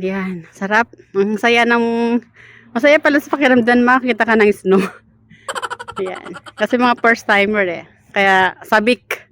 Yan, sarap. Ang saya ng... Masaya pala sa pakiramdam makakita ka ng snow. Yan. Kasi mga first timer eh. Kaya sabik.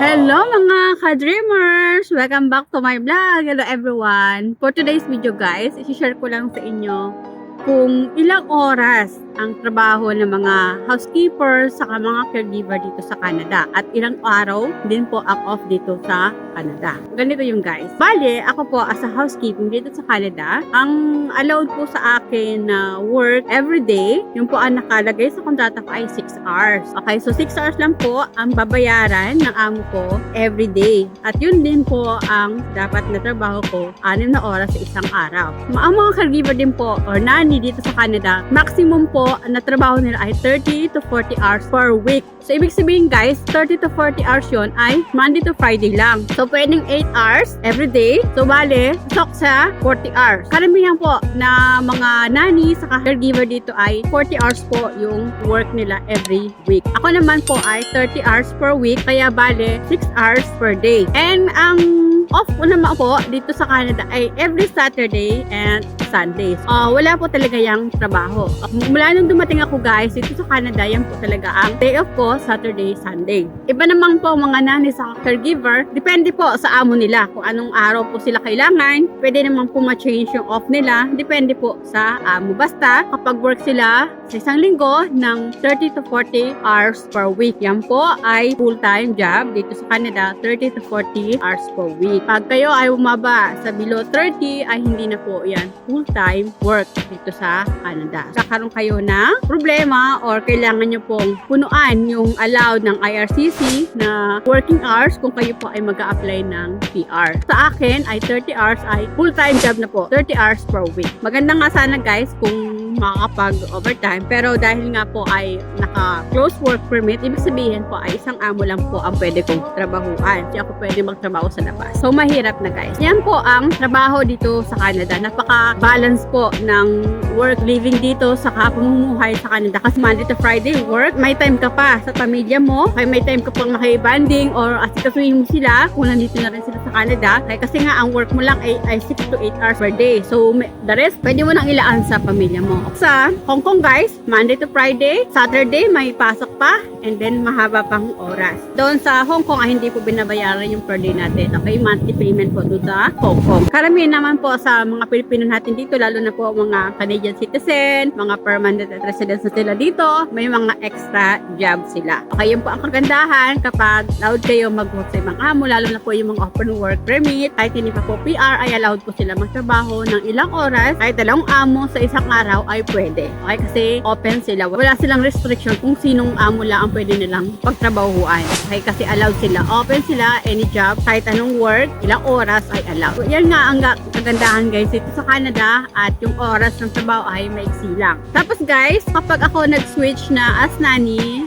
Hello mga ka-dreamers! Welcome back to my vlog! Hello everyone! For today's video guys, isi-share ko lang sa inyo kung ilang oras ang trabaho ng mga housekeeper sa mga caregiver dito sa Canada at ilang araw din po ang off dito sa Canada. Ganito yung guys. Bale, ako po as a housekeeping dito sa Canada, ang allowed po sa akin na work every day, yung po ang nakalagay sa kontrata ko ay 6 hours. Okay, so 6 hours lang po ang babayaran ng amo ko every day. At yun din po ang dapat na trabaho ko 6 na oras sa isang araw. Ang mga caregiver din po or nanny dito sa Canada, maximum po na trabaho nila ay 30 to 40 hours per week. So, ibig sabihin guys, 30 to 40 hours yon ay Monday to Friday lang. So, pwedeng 8 hours every day. So, bale, sok sa 40 hours. Karamihan po na mga nanny sa caregiver dito ay 40 hours po yung work nila every week. Ako naman po ay 30 hours per week, kaya bale, 6 hours per day. And ang off ko naman po dito sa Canada ay every Saturday and Sundays. Ah, wala po talaga yung trabaho. Ah, mula nung dumating ako guys dito sa Canada, yan po talaga ang day off ko, Saturday, Sunday. Iba naman po mga nanay sa caregiver, depende po sa amo nila kung anong araw po sila kailangan. Pwede naman po ma-change yung off nila, depende po sa amo. Basta kapag work sila sa isang linggo ng 30 to 40 hours per week. Yan po ay full-time job dito sa Canada, 30 to 40 hours per week. Pag kayo ay umaba sa below 30, ay hindi na po yan full-time work dito sa Canada. Kakaroon kayo ng problema or kailangan nyo pong punuan yung allowed ng IRCC na working hours kung kayo po ay mag apply ng PR. Sa akin ay 30 hours ay full-time job na po, 30 hours per week. Maganda nga sana guys kung makakapag-overtime. Pero dahil nga po ay naka-close work permit, ibig sabihin po ay isang amo lang po ang pwede kong trabahuan. Hindi ako pwede magtrabaho sa labas. So, mahirap na guys. Yan po ang trabaho dito sa Canada. Napaka-balance po ng work living dito sa pamumuhay sa Canada. Kasi Monday to Friday work, may time ka pa sa pamilya mo, kaya may time ka pang makibanding or asikasuhin mo sila kung nandito na rin sila sa Canada. Kaya kasi nga ang work mo lang ay, ay 6 to 8 hours per day. So, the rest, pwede mo nang ilaan sa pamilya mo. Sa Hong Kong guys, Monday to Friday, Saturday may pasok pa, and then mahaba pang oras. Doon sa Hong Kong ay hindi po binabayaran yung per day natin. Okay, monthly payment po doon sa Hong Kong. Karamihan naman po sa mga Pilipino natin dito, lalo na po mga Canadian citizen, mga permanent residents na sila dito, may mga extra job sila. Okay, yun po ang kagandahan kapag allowed kayo mag-work sa ibang amo, lalo na po yung mga open work permit, kahit hindi pa po PR, ay allowed po sila magtrabaho ng ilang oras, kahit dalawang amo sa isang araw ay pwede. Okay, kasi open sila. Wala silang restriction kung sinong amo lang ang pwede nilang pagtrabahuan. Okay, kasi allowed sila. Open sila, any job, kahit anong work, ilang oras ay allowed. So, yan nga ang ga- kagandahan guys dito sa Canada at yung oras ng trabaho ay maiksi lang. Tapos guys, kapag ako nag-switch na as nanny,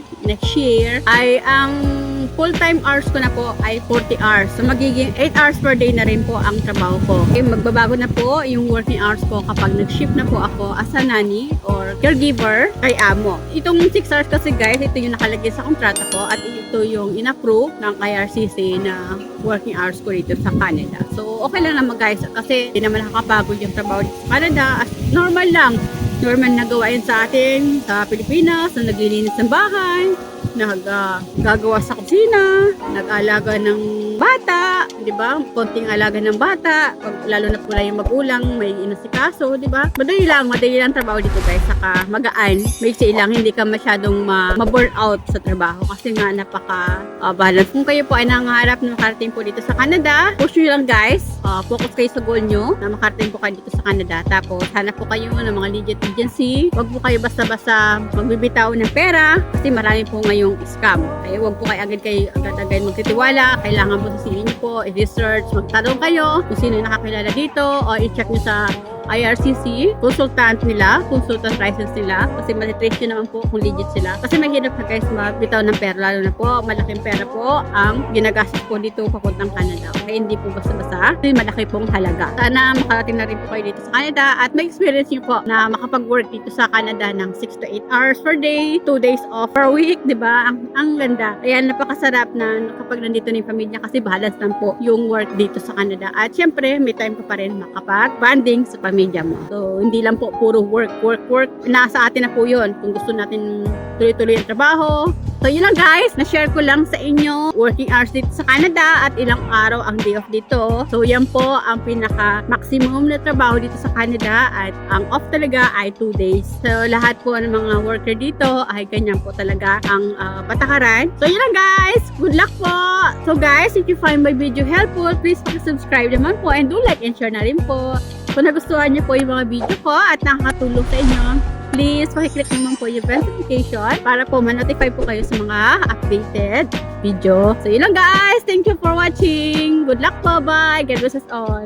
year, ay ang full-time hours ko na po ay 40 hours. So, magiging 8 hours per day na rin po ang trabaho ko. Okay, magbabago na po yung working hours ko kapag nag-shift na po ako as a nanny or caregiver kay amo. Itong 6 hours kasi guys, ito yung nakalagay sa kontrata ko at ito yung in-approve ng IRCC na working hours ko dito sa Canada. So, okay lang naman guys kasi hindi naman nakakapagod yung trabaho dito sa Canada. As normal lang. Normal na gawain sa atin sa Pilipinas na naglilinis ng bahay, naggagawa sa kusina, nag-alaga ng bata, di ba? Konting alaga ng bata, pag, lalo na pula yung magulang, may inasikaso, di ba? Madali lang, madali lang trabaho dito guys, saka magaan, may lang, hindi ka masyadong ma- ma-burn out sa trabaho kasi nga napaka uh, balance. Kung kayo po ay nangarap na makarating po dito sa Canada, push nyo lang guys, uh, focus kayo sa goal nyo na makarating po kayo dito sa Canada. Tapos, hanap po kayo ng mga legit agency, wag po kayo basta-basta magbibitaw ng pera kasi marami po ngayong scam. Kaya wag po kayo agad kayo agad-agad magtitiwala. Kailangan sarili niyo po, i-research, magtanong kayo kung sino yung nakakilala dito o i-check nyo sa IRCC, consultant nila, consultant license nila. Kasi matitrace nyo naman po kung legit sila. Kasi mahirap na guys magbitaw ng pera. Lalo na po, malaking pera po ang ginagastos po dito papuntang Canada. Kaya hindi po basta-basta. Kasi malaki pong halaga. Sana makarating na rin po kayo dito sa Canada at may experience nyo po na makapag-work dito sa Canada ng 6 to 8 hours per day, 2 days off per week, di ba? Ang, ang ganda. Kaya napakasarap na kapag nandito na yung pamilya kasi balance lang po yung work dito sa Canada. At syempre, may time ka pa rin makapag-banding sa pamilya mo. So, hindi lang po puro work, work, work. Nasa atin na po yun. Kung gusto natin tuloy-tuloy ang trabaho. So, yun lang guys. Na-share ko lang sa inyo working hours dito sa Canada at ilang araw ang day off dito. So, yan po ang pinaka-maximum na trabaho dito sa Canada at ang off talaga ay 2 days. So, lahat po ng mga worker dito ay ganyan po talaga ang ah, patakaran. So, yun lang guys. Good luck po. So, guys, if you find my video helpful, please subscribe naman po and do like and share na rin po. Kung nagustuhan niyo po yung mga video ko at nakakatulong sa inyo, please pakiclick naman po yung bell notification para po ma-notify po kayo sa mga updated video. So, yun lang guys. Thank you for watching. Good luck po. Bye. God bless us all.